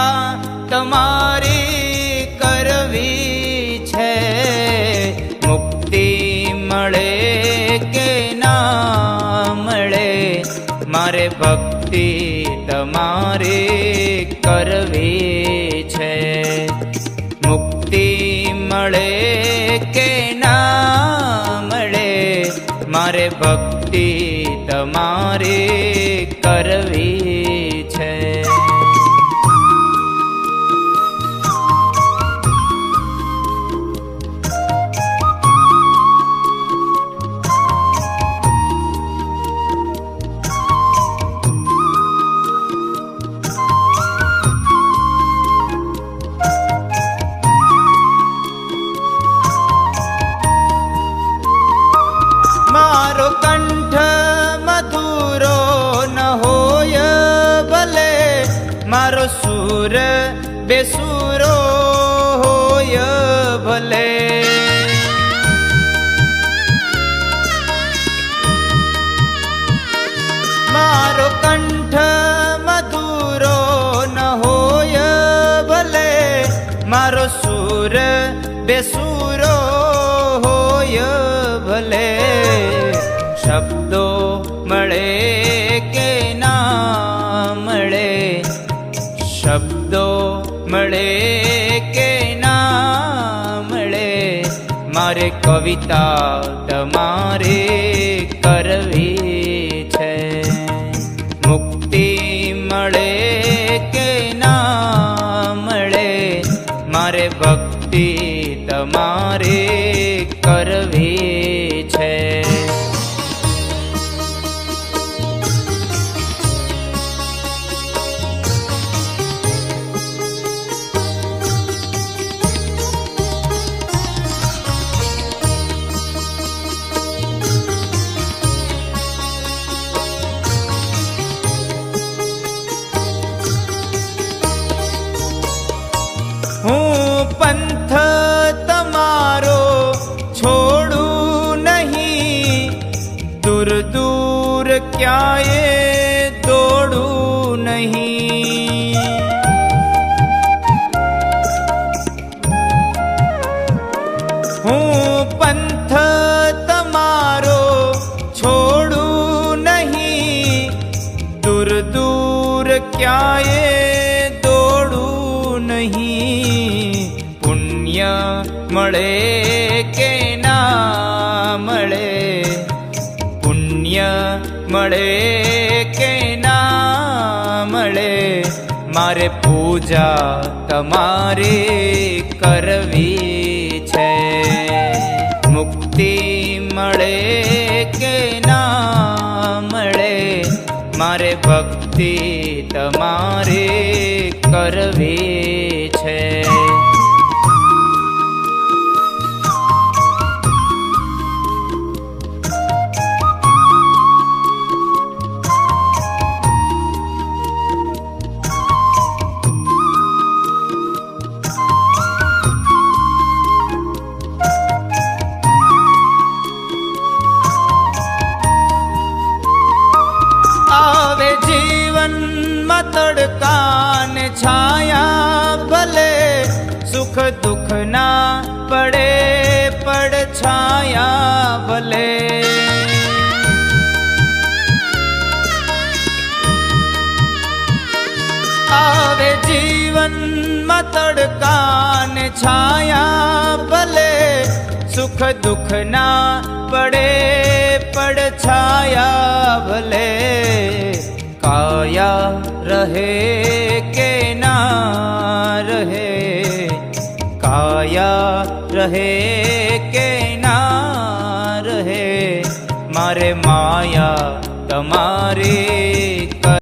સેવા તમારે કરવી છે. મુક્તિ મળે કે ના મળે? મારે ભક્તિ તમારે કરવી છે. મુક્તિ મળે કે ના મળે? મારે ભક્તિ તમારે કર સુર બેસુરો હોય ભલે મારો કંઠ મધુરો ન હોય ભલે મારો સુર બેસુરો હોય ભલે શબ્દો શબ્દો મળે કે ના મળે? મારે કવિતા તમારે કરવી છે. મુક્તિ મળે કે ના મળે? મારે ભક્તિ તમારે કરવી છે. હું પંથ તમારો છોડું નહીં. દૂર દૂર ક્યાંય દોડું નહીં. હું પંથ તમારો છોડું નહીં. દૂર દૂર ક્યાંય મળે કે ના મળે? પુણ્ય મળે કે ના મળે? મારે પૂજા તમારે કરવી છે. મુક્તિ મળે કે ના મળે? મારે ભક્તિ તમારે કરવી જીવનમાં તડકાને છાયા ભલે સુખ દુઃખ ના પડે પડ છાયા ભલે. આવે જીવનમાં તડકાને છાયા ભલે સુખ દુઃખ ના પડે પડ છાયા ભલે. રહે કે ના રહે કાયા રહે કે ના રહે મારે માયા તમારી